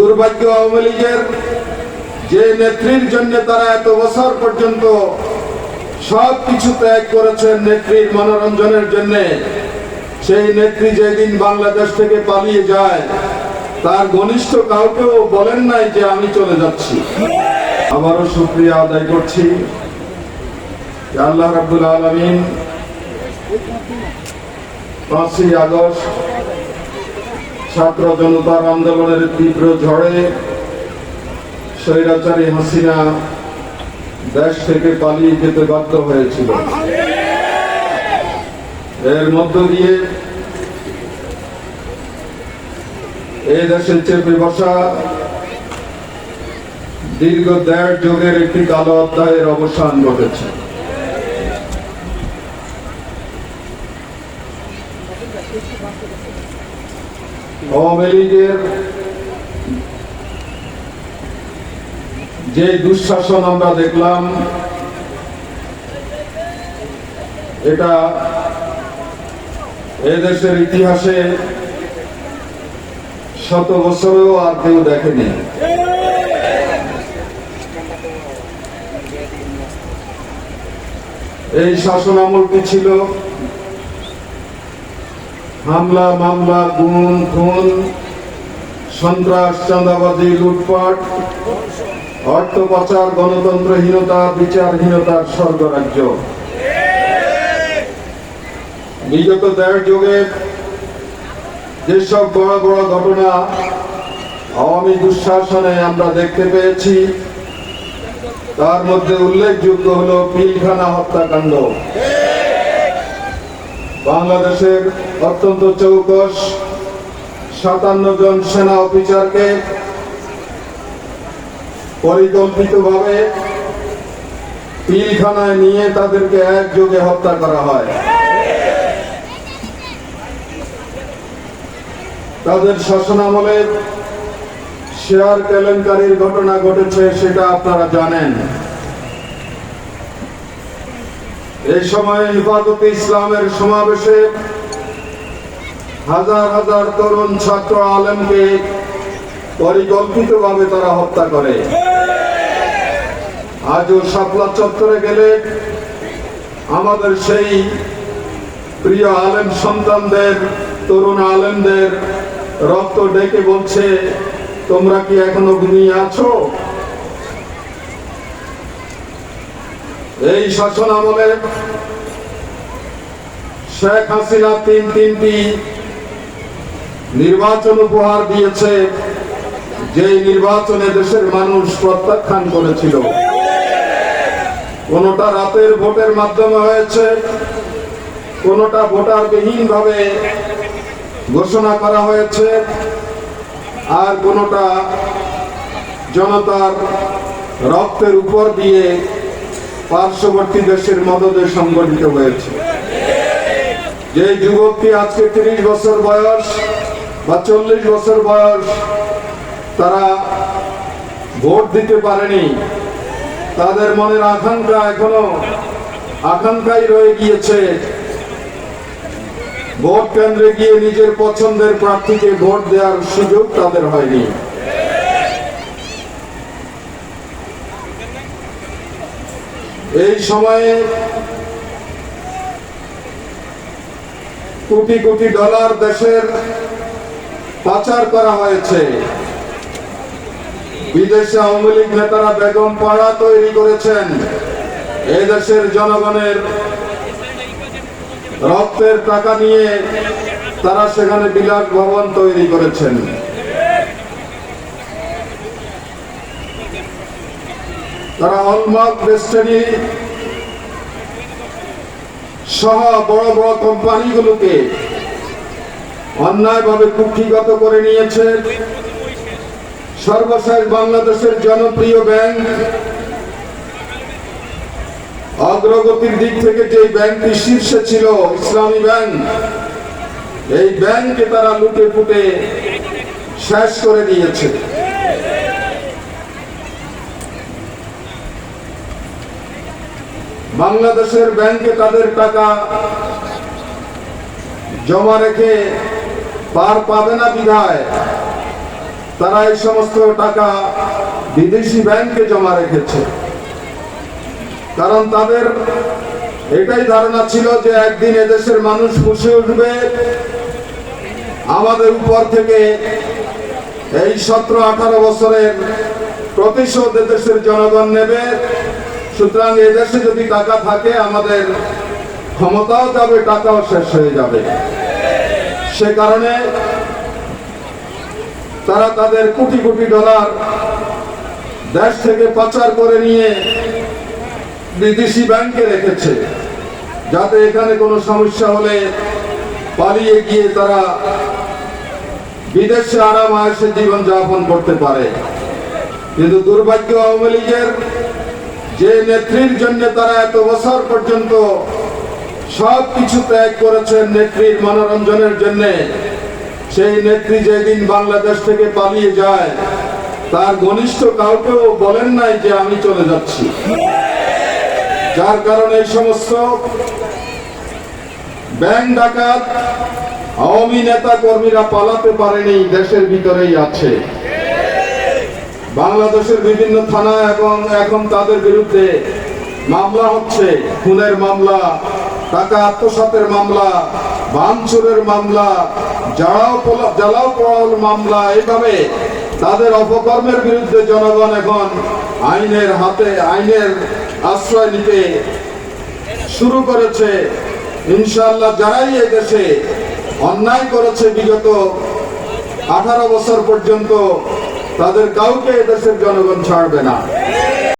দুর্ভাগ্য আওয়ামী লীগের যে নেত্রীর জন্য তারা এত বছর পর্যন্ত সব কিছু ত্যাগ করেছেন নেত্রীর মনোরঞ্জনের জন্য, সেই নেত্রী যেদিন বাংলাদেশ থেকে পালিয়ে যায়, তার ঘনিষ্ঠ কাউকেও বলেন নাই যে আমি চলে যাচ্ছি। আবারও শুক্রিয়া আদায় করছি। আল্লাহ রাব্বুল আলমিন পাঁচই আগস্ট ছাত্র জনতার আন্দোলনের তীব্র ঝড়ে স্বৈরাচারী হাসিনা দেশ থেকে পালিয়ে যেতে বাধ্য হয়েছিল। এর মধ্য দিয়ে এই দেশের চেপে বসা দীর্ঘ দেড় যুগের একটি কালো অধ্যায়ের অবসান ঘটেছে। আওয়ামী লীগের যে দুঃশাসন আমরা দেখলাম, এটা এদেশের ইতিহাসে শত বছরেও আর কেউ দেখেনি। এই শাসন আমলটি ছিল? হামলা, মামলা গুণ খুন, সন্ত্রাস, চাঁদাবাজি, লুটপাট, অর্থ পাচার, গণতন্ত্রহীনতা, বিচারহীনতার স্বর্গরাজ্য। বিগত দেড় যুগে যেসব বড় বড় ঘটনা আওয়ামী দুঃশাসনে আমরা দেখতে পেয়েছি, তার মধ্যে উল্লেখযোগ্য হল পিলখানা হত্যাকাণ্ড। বাংলাদেশের অত্যন্ত চৌকস সাতান্ন জন সেনা অফিসারকে পরিকল্পিতভাবে পিলখানায় নিয়ে তাদেরকে একযোগে হত্যা করা হয়। তাদের শাসনামলে শেয়ার কেলেঙ্কারির ঘটনা ঘটেছে, সেটা আপনারা জানেন। এই সময় ইবাদতে ইসলামের সমাবেশে হাজার হাজার তরুণ ছাত্র আলেমকে পরিকল্পিতভাবে তারা হত্যা করে। আজও শাপলা চত্বরে গেলে আমাদের সেই প্রিয় আলেম সন্তানদের, তরুণ আলেমদের রক্ত ডেকে বলছে, তোমরা কি এখনও ঘুমিয়ে আছো? এই শাসন আমলে শেখ হাসিনা তিন তিনটি নির্বাচন উপহার দিয়েছে যে নির্বাচনে দেশের মানুষ প্রত্যাখ্যান করেছিল। কোনটা রাতের ভোটের মাধ্যমে হয়েছে, কোনটা ভোটার বিহীন ভাবে ঘোষণা করা হয়েছে, আর কোনটা জনতার রক্তের উপর দিয়ে পার্শ্ববর্তী দেশের মদদে সংগঠিত হয়েছে। যে যুবকটি আজকে তিরিশ বছর বয়স বা চল্লিশ বছর বয়স, তারা ভোট দিতে পারেনি। তাদের মনের আকাঙ্ক্ষা এখনও আকাঙ্ক্ষাই রয়ে গিয়েছে। ভোট কেন্দ্রে গিয়ে নিজের পছন্দের প্রার্থীকে ভোট দেওয়ার সুযোগ তাদের হয়নি। এই সময়ে কোটি কোটি ডলার দেশের পাচার করা হয়েছে। বিদেশে আওয়ামী লীগ নেতারা বেগম পাড়া তৈরি করেছেন। দেশের জনগণের রক্তের টাকা নিয়ে তারা সেখানে বিলাস ভবন তৈরি করেছেন। তারা হলমার্ক ডেস্টিনি সহ বড় বড় কোম্পানিগুলোকে অন্যায়ভাবে কুক্ষিগত করে নিয়েছে। সর্বশেষ বাংলাদেশের জনপ্রিয় ব্যাংক অগ্রগতির দিক থেকে যে ব্যাংকটি শীর্ষে ছিল, ইসলামী ব্যাংক, এই ব্যাংকে তারা লুটে ফুটে শেষ করে দিয়েছে। বাংলাদেশের ব্যাংকে তাদের টাকা জমা রেখে পার পাবে না বিধায়, তারা এই সমস্ত টাকা বিদেশি ব্যাংকে জমা রেখেছে। কারণ তাদের এটাই ধারণা ছিল যে একদিন এদেশের মানুষ খুশি উঠবে। আমাদের উপর থেকে এই সতেরো আঠারো বছরের প্রতিশোধ দেশের জনগণ নেবে। সুতরাং এদেশে যদি টাকা থাকে, আমাদের ক্ষমতাও যাবে, টাকাও শেষ হয়ে যাবে। সে কারণে তারা তাদের কোটি কোটি ডলার দেশ থেকে পাচার করে নিয়ে বিদেশি ব্যাংকে রেখেছে, যাতে এখানে কোনো সমস্যা হলে পালিয়ে গিয়ে তারা বিদেশে আরাম আয়সে জীবন যাপন করতে পারে। কিন্তু দুর্ভাগ্য আওয়ামী লীগের যে নেত্রীর জন্য তারা এত বছর পর্যন্ত সব কিছু ত্যাগ করেছেন নেত্রীর মনোরঞ্জনের জন্য, সেই নেত্রী যেদিন বাংলাদেশ থেকে পালিয়ে যায়, তার ঘনিষ্ঠ কাউকেও বলেন নাই যে আমি চলে যাচ্ছি। যার কারণে এই সমস্ত ব্যাংক ডাকাত, আওয়ামী নেতা কর্মীরা পালাতে পারেনি, দেশের ভিতরেই আছে। বাংলাদেশের বিভিন্ন থানা এবং এখন তাদের বিরুদ্ধে মামলা হচ্ছে। খুনের মামলা, টাকা আত্মসাতের মামলা, ভাঙচুরের মামলা, জ্বালাও জ্বালাও পোড়াও মামলা, এইভাবে তাদের অপকর্মের বিরুদ্ধে জনগণ এখন আইনের হাতে, আইনের আশ্রয় নিতে শুরু করেছে। ইনশাআল্লাহ যারাই দেশে অন্যায় করেছে বিগত আঠারো বছর পর্যন্ত তাদের কাউকে এদেশের জনগণ ছাড়বে না।